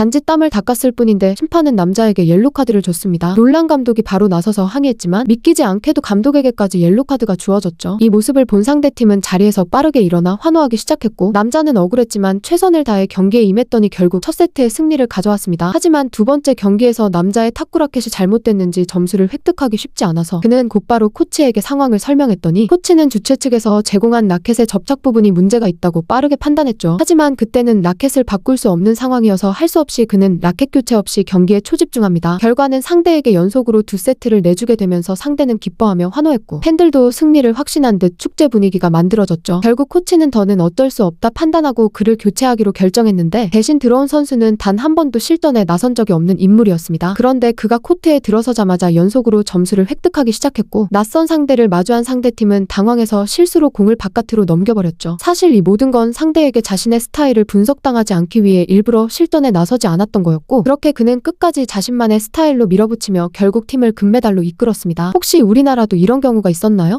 단지 땀을 닦았을 뿐인데 심판은 남자에게 옐로 카드를 줬습니다. 놀란 감독이 바로 나서서 항의했지만 믿기지 않게도 감독에게까지 옐로 카드가 주어졌죠. 이 모습을 본 상대팀은 자리에서 빠르게 일어나 환호하기 시작했고 남자는 억울했지만 최선을 다해 경기에 임했더니 결국 첫 세트의 승리를 가져왔습니다. 하지만 두 번째 경기에서 남자의 탁구 라켓이 잘못됐는지 점수를 획득하기 쉽지 않아서 그는 곧바로 코치에게 상황을 설명했더니 코치는 주최 측에서 제공한 라켓의 접착 부분이 문제가 있다고 빠르게 판단했죠. 하지만 그때는 라켓을 바꿀 수 없는 상황이어서 할 수 없이 그는 라켓 교체 없이 경기에 초집중합니다. 결과는 상대에게 연속으로 두 세트를 내주게 되면서 상대는 기뻐하며 환호했고 팬들도 승리를 확신한 듯 축제 분위기가 만들어졌죠. 결국 코치는 더는 어쩔 수 없다 판단하고 그를 교체하기로 결정했는데 대신 들어온 선수는 단 한 번도 실전에 나선 적이 없는 인물이었습니다. 그런데 그가 코트에 들어서자마자 연속으로 점수를 획득하기 시작했고 낯선 상대를 마주한 상대팀은 당황해서 실수로 공을 바깥으로 넘겨버렸죠. 사실 이 모든 건 상대에게 자신의 스타일을 분석당하지 않기 위해 일부러 실전에 나서지 않았던 거였고 그렇게 그는 끝까지 자신만의 스타일로 밀어붙이며 결국 팀을 금메달로 이끌었습니다. 혹시 우리나라도 이런 경우가 있었나요?